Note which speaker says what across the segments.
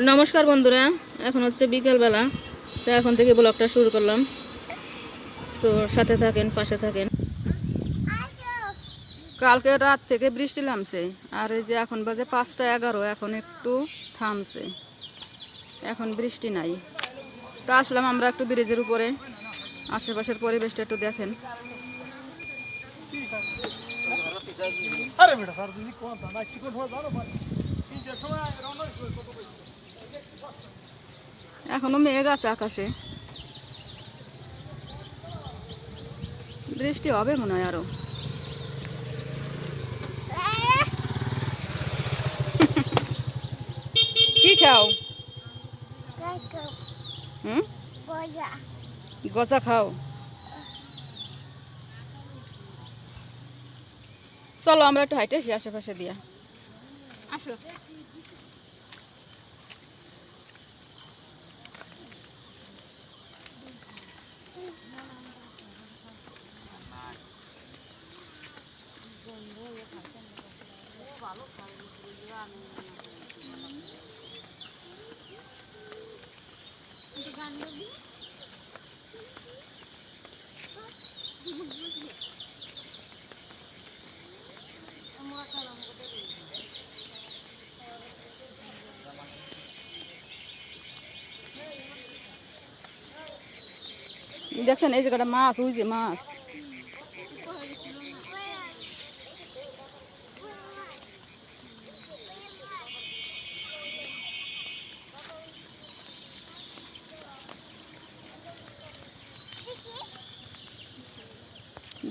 Speaker 1: নমস্কার বন্ধুরা, এখন হচ্ছে বিকেলবেলা, তো এখন থেকে ব্লগটা শুরু করলাম। তো সাথে থাকেন, পাশে থাকেন। কালকে রাত থেকে বৃষ্টি নামছে, আর এই যে এখন বাজে পাঁচটা এগারো, এখন একটু থামছে। এখন বৃষ্টি নাই। তা আসলাম আমরা একটু ব্রিজের উপরে, আশেপাশের পরিবেশটা একটু দেখেন।
Speaker 2: আরে বেটা
Speaker 1: এখনও মেঘ আছে আকাশে। বৃষ্টি হবে মনে হয় আরও। কি খাও? হুম? গজা খাও। চলো আমরা একটু হাইটে আশেপাশে দিয়া। আসো। দেখছেন এই জায়গাটা মাছ ওই যে মাছ।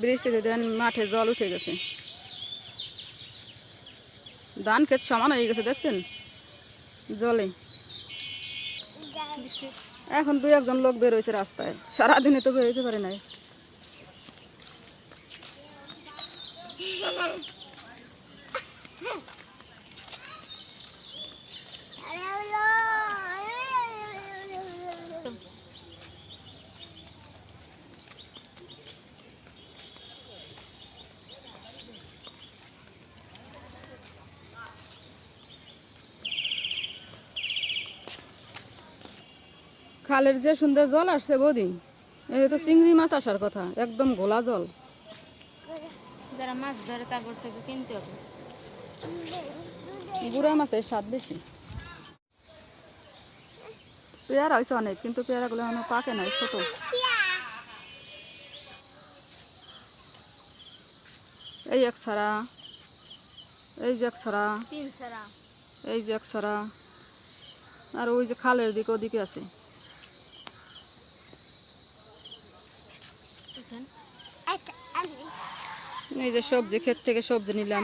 Speaker 1: বৃষ্টিতে দেন মাঠে জল উঠে গেছে। ধান ক্ষেত সমান হয়ে গেছে, দেখছেন? জলে। এখন দুই একজন লোক বেরোয়েছে রাস্তায়। সারাদিনে তো বেরোতে পারে নাই। খালের যে সুন্দর জল আসছে বৌদি এই তো চিংড়ি মাছ আসার কথা একদম ঘোলা জল।
Speaker 3: যারা মাছ ধরে তাগর থেকে কিনতে হবে।
Speaker 1: গুড়া মাছের স্বাদ বেশি। পেয়ারা হয়েছে অনেক কিন্তু পেয়ারাগুলো এখনও পাকে নাই ছোট। এই এক ছড়া এই যে এক ছড়া। এই যে এক ছড়া আর ওই যে খালের দিকে ওদিকে আছে। এই যে সবজি ক্ষেত থেকে সবজি নিলাম।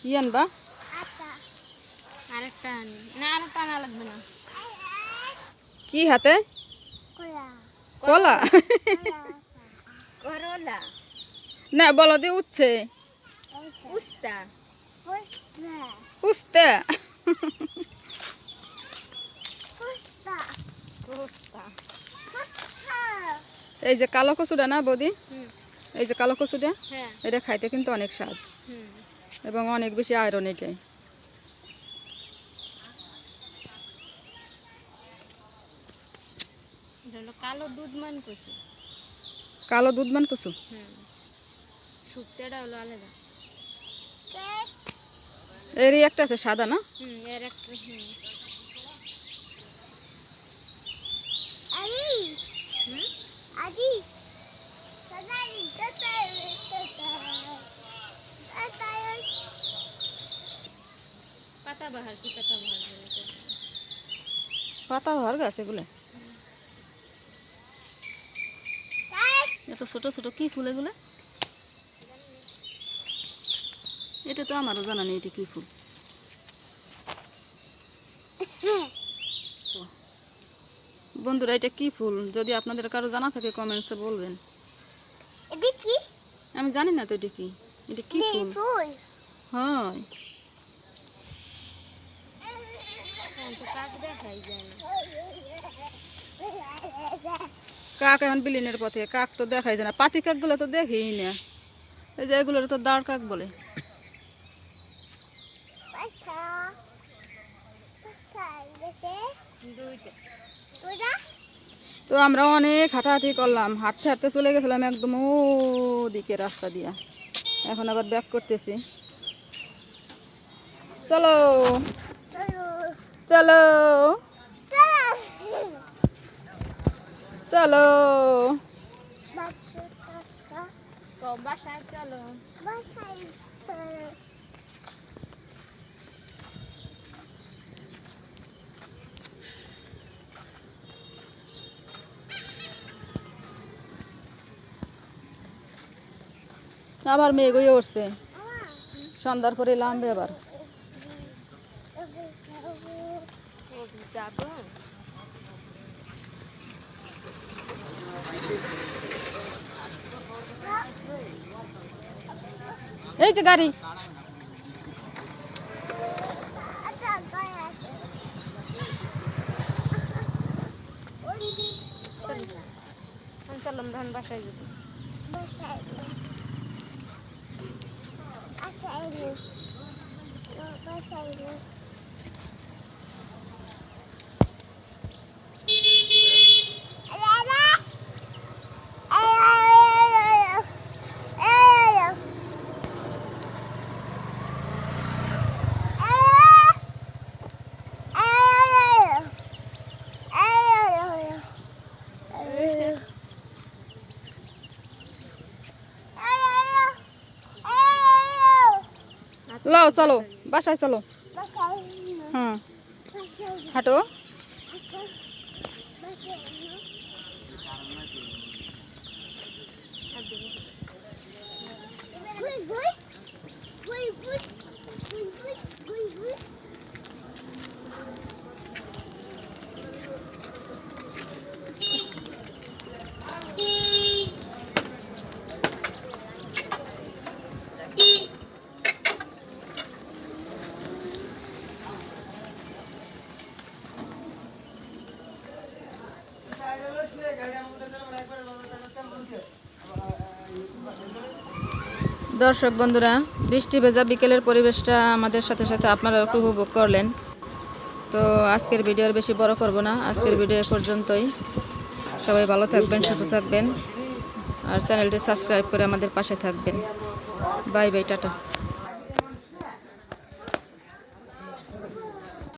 Speaker 1: কি আনবা?
Speaker 3: আরেকটা আনি। না আরেকটা আনা লাগবে না।
Speaker 1: কি হাতে? কলা।
Speaker 3: করলা।
Speaker 1: না বলো দিয়ে উঠছে
Speaker 3: উস্তা। উস্তা।
Speaker 1: এই যে কালো কচুটা না বৌদি? এই যে কালো কচুটা?
Speaker 3: হ্যাঁ।
Speaker 1: এটা খাইতে কিন্তু অনেক স্বাদ। এবং অনেক বেশি আয়রন এটাই।
Speaker 3: কালো দুধ মান
Speaker 1: কালো দুধমান কচু?
Speaker 3: শুক্তাটা হলো আলাদা।
Speaker 1: এরই একটা আছে সাদা না?
Speaker 3: এর একটা হুম হুম পাতা কি পাতা বাহার বলে তো?
Speaker 1: পাতা ভার গাছ এগুলো এত ছোট ছোট কি ফুল এগুলো? এটা তো আমারও জানা নেই এটা কি ফুল। বন্ধুরা এটা কি ফুল? যদি আপনাদের কারও জানা থাকে কমেন্টসে বলবেন। আমি জানি না তো এটা কি। এটা কি ফুল। হয়।
Speaker 3: কাক
Speaker 1: এখন বিলিনের পথে কাক তো দেখাই যায় না। পাতি কাকগুলো তো দেখেই না। এই যে এগুলোর তো দাঁড় কাক বলে। তো আমরা অনেক হাঁটাহাঁটি করলাম। হাঁটতে হাঁটতে চলে গেছিলাম একদম ওদিকে রাস্তা দিয়া। এখন আবার ব্যাক করতেছি। চলো। চলো। চলো। আবার মেঘই উঠছে। সন্ধ্যার পরে লামবে আবার এই যে গাড়ি।
Speaker 3: চললাম তখন বাসায় যাব।
Speaker 1: লও চলো বাসায় চলো। হুম। হাঁটো। দর্শক বন্ধুরা, বৃষ্টি ভেজা বিকেলের পরিবেশটা আমাদের সাথে সাথে আপনারা একটু উপভোগ করলেন। তো আজকের ভিডিও আর বেশি বড় করব না, আজকের ভিডিও পর্যন্তই। সবাই ভালো থাকবেন, সুস্থ থাকবেন। আর চ্যানেলটি সাবস্ক্রাইব করে আমাদের পাশে থাকবেন। Bye bye, tata.